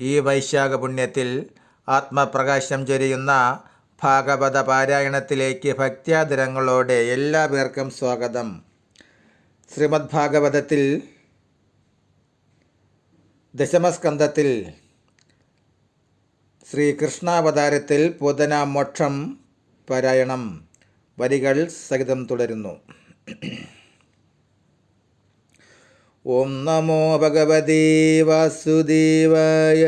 ഈ വൈശാഖ പുണ്യത്തിൽ ആത്മപ്രകാശം ചൊരിയുന്ന ഭാഗവത പാരായണത്തിലേക്ക് ഭക്ത്യാദരങ്ങളോടെ എല്ലാ പേർക്കും സ്വാഗതം. ശ്രീമദ് ഭാഗവതത്തിൽ ദശമസ്കന്ധത്തിൽ ശ്രീകൃഷ്ണാവതാരത്തിൽ പൂതന മോക്ഷം പാരായണം വരികൾ സഹിതം തുടരുന്നു. ഓം നമോ ഭഗവതി വാസുദേവായ.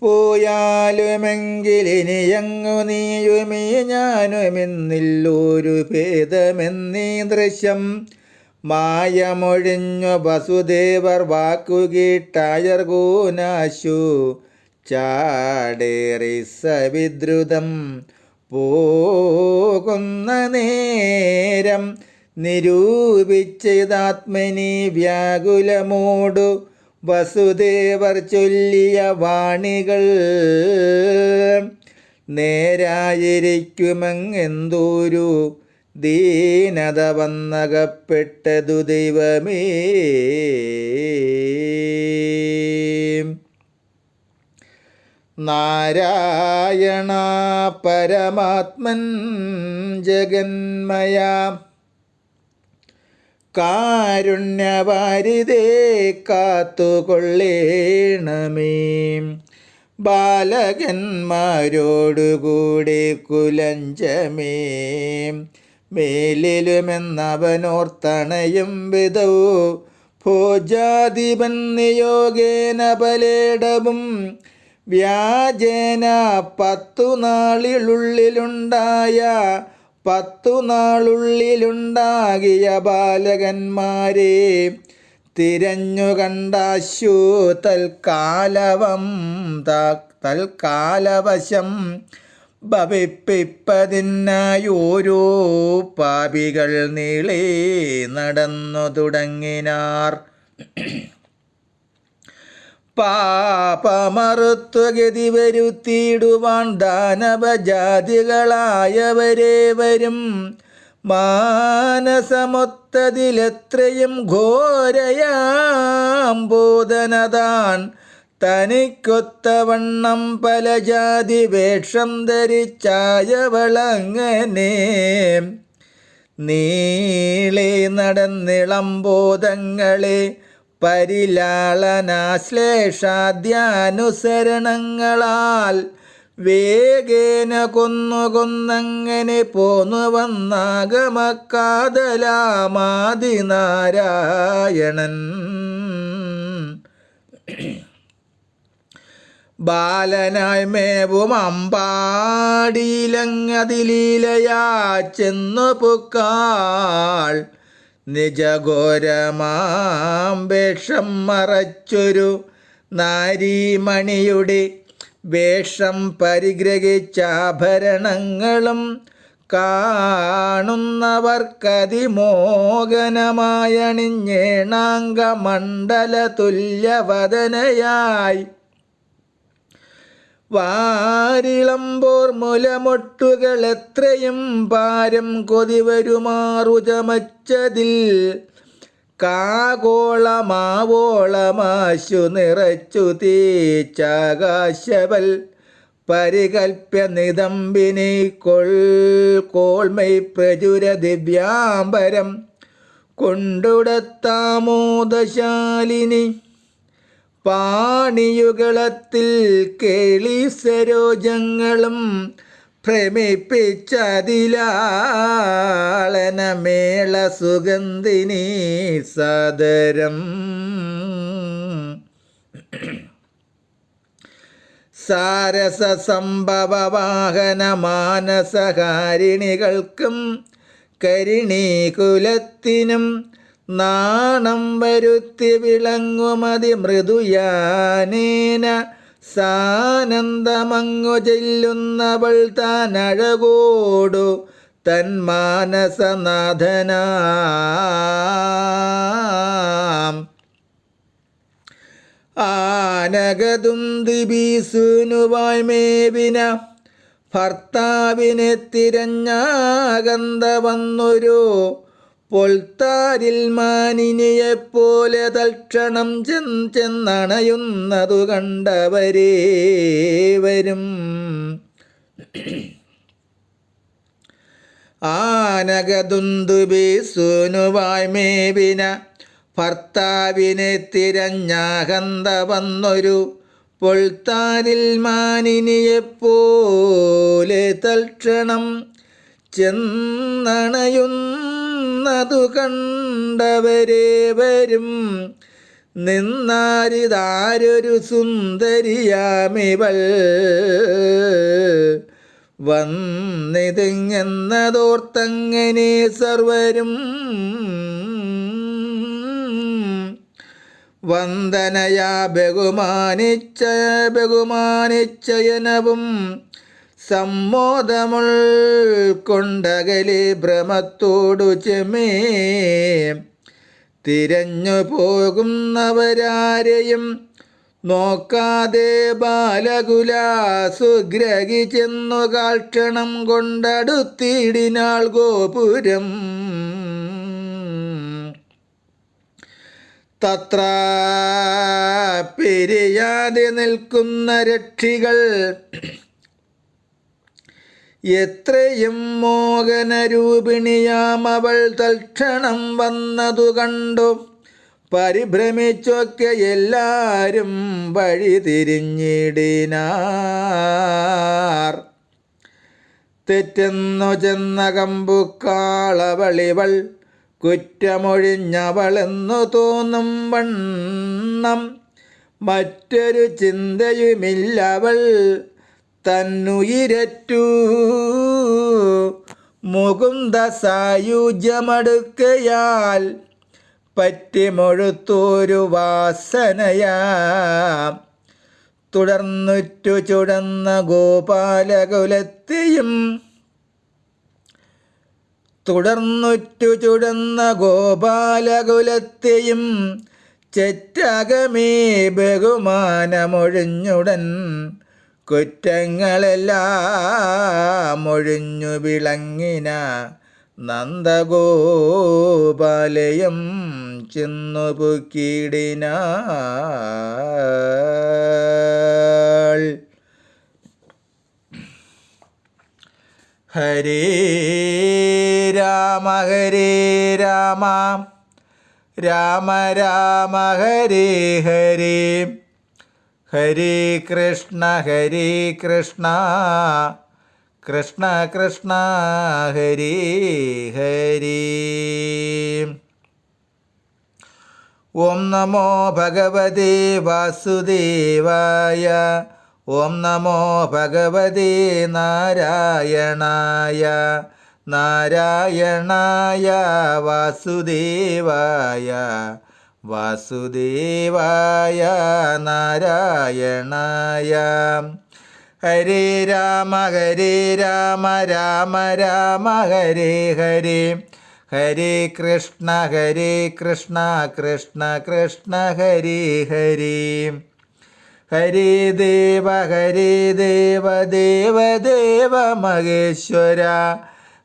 പോയാലുമെങ്കിലിനിയങ്ങു നീയുമേ ഞാനുമെന്നില്ലൊരു ഭേദമെന്നീ ദൃശ്യം. മായമൊഴിഞ്ഞു വസുദേവർ വാക്കുകീട്ടായർ ഗോനാശു. ചാടേറി സവിദ്രുതം. പോകുന്ന നേരം നിരൂപിച്ചതാത്മനി വ്യാകുലമോടു വസുദേവർ ചൊല്ലിയ വാണികൾ. നേരായിരിക്കുമെന്തൊരു ദീനത വന്നകപ്പെട്ടതു ദൈവമേ. നാരായണ പരമാത്മൻ ജഗന്മയ. കാരുണ്യവാരിതേ കാത്തുകൊള്ളേണമേ. ബാലകന്മാരോടുകൂടി കുലഞ്ചമേ. മേലിലുമെന്നവനോർത്തണയും വിധവു ഭോജാധിപൻ നിയോഗേന പലേടവും വ്യാജേന പത്തു നാളിലുള്ളിലുണ്ടായ പത്തു നാളുള്ളിലുണ്ടാകിയ ബാലകന്മാരെ തിരഞ്ഞുകണ്ടാശു തൽക്കാലവം തൽക്കാലവശം ഭവിപ്പിപ്പതിനായി ഓരോ പാപികൾ നീളേ നടന്നു തുടങ്ങിനാർ. പാപമറുത്തു ഗതി വരുത്തിയിടുവാൻ ദാനവജാതികളായവരെ വരും മാനസമൊത്തതിലെത്രയും ഘോരയാം ബോധനതാൻ തനിക്കൊത്തവണ്ണം പല ജാതി വേഷം ധരിച്ചായവളങ്ങനെ. നീളെ നടന്നിളംബോധങ്ങളെ പരിലാളനാശ്ലേഷാദ്യാനുസരണങ്ങളാൽ വേഗേന കൊന്നു കൊന്നങ്ങനെ പോന്നു വന്നാഗമക്കാതലാമാതിനാരായണൻ ബാലനായി മേവും അമ്പാടിയിലങ്ങതിലീലയാ ചെന്നു പുക്കാൾ. നിജഘോരമാം വേഷം മറച്ചൊരു നാരീമണിയുടെ വേഷം പരിഗ്രഹിച്ചാഭരണങ്ങളും കാണുന്നവർക്കതിമോഹനമായണിഞ്ഞേണാംഗമണ്ഡല തുല്യവദനയായി വാരിളമ്പോർ മുലമൊട്ടുകൾ എത്രയും പാരം കൊതിവരുമാറു ചമച്ചതിൽ കാകോളമാവോളമാശു നിറച്ചു തീച്ചാകാശവൽ പരികൽപ്യ നിതമ്പിനി കൊൾ കോൾമൈ പ്രചുര ദിവ്യാംബരം കൊണ്ടുടത്താമോദശാലിനി പാണിയുകളത്തിൽ കേളി സരോജങ്ങളും ഭ്രമിപ്പിച്ചതിലാളനമേള സുഗന്ധിനി സദരം. സാരസ മാനസകാരിണികൾക്കും കരിണീകുലത്തിനും നാണം വരുത്തി വിളങ്ങുമതി മൃദുയാനേന. സാനന്ദമങ്ങു ചെല്ലുന്നവൾ താൻ അഴകോടു ആനകതും ആനകതുന്തിബീസുനുവായ് മേവിന ഭർത്താവിനെ തിരഞ്ഞാകന്ത വന്നൊരു പൊൽത്താരിൽ മാനിനിയെപ്പോലെ തൽക്ഷണം ചെന്ന് ചെന്നണയുന്നതു കണ്ടവരേ വരും. ഭർത്താവിനെ തിരഞ്ഞാകന്ത വന്നൊരു പൊൾത്താരിൽ മാനിനിയെപ്പോലെ തൽക്ഷണം ചെന്നണയുന്നതു കണ്ടവരേവരും നിന്നാരിതാരൊരു സുന്ദരിയാമിവൾ. വന്നിതിങ്ങെന്നതോർത്തങ്ങനെ സർവരും. വന്ദനയാ ബഹുമാനിച്ച ബഹുമാനിച്ചയനവും. സമ്മോദമുൾ കൊണ്ടകലി ഭ്രമത്തോടു ചെമേ തിരഞ്ഞു പോകുന്നവരാരെയും നോക്കാതെ ബാലകുല സുഗ്രഹി ചെന്നു കാക്ഷണം കൊണ്ടടുത്തിടിനാൾ ഗോപുരം. തത്ര പിരിയാതെ നിൽക്കുന്ന രക്ഷികൾ എത്രയും മോഹനരൂപിണിയാം അവൾ തൽക്ഷണം വന്നതു കണ്ടു. പരിഭ്രമിച്ചൊക്കെ എല്ലാരും വഴി തിരിഞ്ഞിടിനാർ. തെറ്റെന്നു ചെന്ന കമ്പുക്കാളവളിവൾ കുറ്റമൊഴിഞ്ഞവളെന്നു തോന്നും വണ്ണം. മറ്റൊരു ചിന്തയുമില്ലവൾ തന്നുയിരറ്റു. മുകുന്ദ സായുജ്യമടുക്കയാൽ പറ്റിമൊഴുത്തൊരു വാസനയാ. തുടർന്നുറ്റു ചുടന്ന ഗോപാലകുലത്തെയും തുടർന്നുറ്റു ചുടന്ന ഗോപാലകുലത്തെയും ചെറ്റകമേ ബഹുമാനമൊഴിഞ്ഞുടൻ കുറ്റങ്ങളെല്ലാം ഒഴിഞ്ഞു വിളങ്ങിന നന്ദഗോപാലയം ചെന്നു പൊക്കിടിനാൾ ഹരേ രാമ ഹരേ രാമ രാമ രാമ ഹരേ ഹരേ. ഹരേ കൃഷ്ണ ഹരീ കൃഷ്ണ. കൃഷ്ണ കൃഷ്ണ ഹരീ ഹരീ. ഓം നമോ ഭഗവതി വാസുദേവായ ഓം നമോ ഭഗവതി നാരായണായ നാരായണായ വാസുദേവായ വാസുദേവായ നാരായണായ. ഹരേ രാമ ഹരേ രാമ രാമ രാമ ഹരേ ഹരേ. ഹരേ കൃഷ്ണ ഹരേ കൃഷ്ണ കൃഷ്ണ കൃഷ്ണ ഹരേ ഹരേ. ഹരേ ദേവ ഹരേ ദേവ ദേവ ദേവ മഹേശ്വര.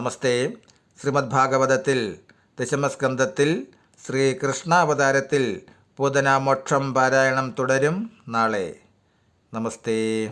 നമസ്തേ. ശ്രീമദ് ഭാഗവതത്തിൽ ദശമസ്കന്ധത്തിൽ ശ്രീകൃഷ്ണാവതാരത്തിൽ പൂതനാമോക്ഷം പാരായണം തുടരും നാളെ. നമസ്തേ.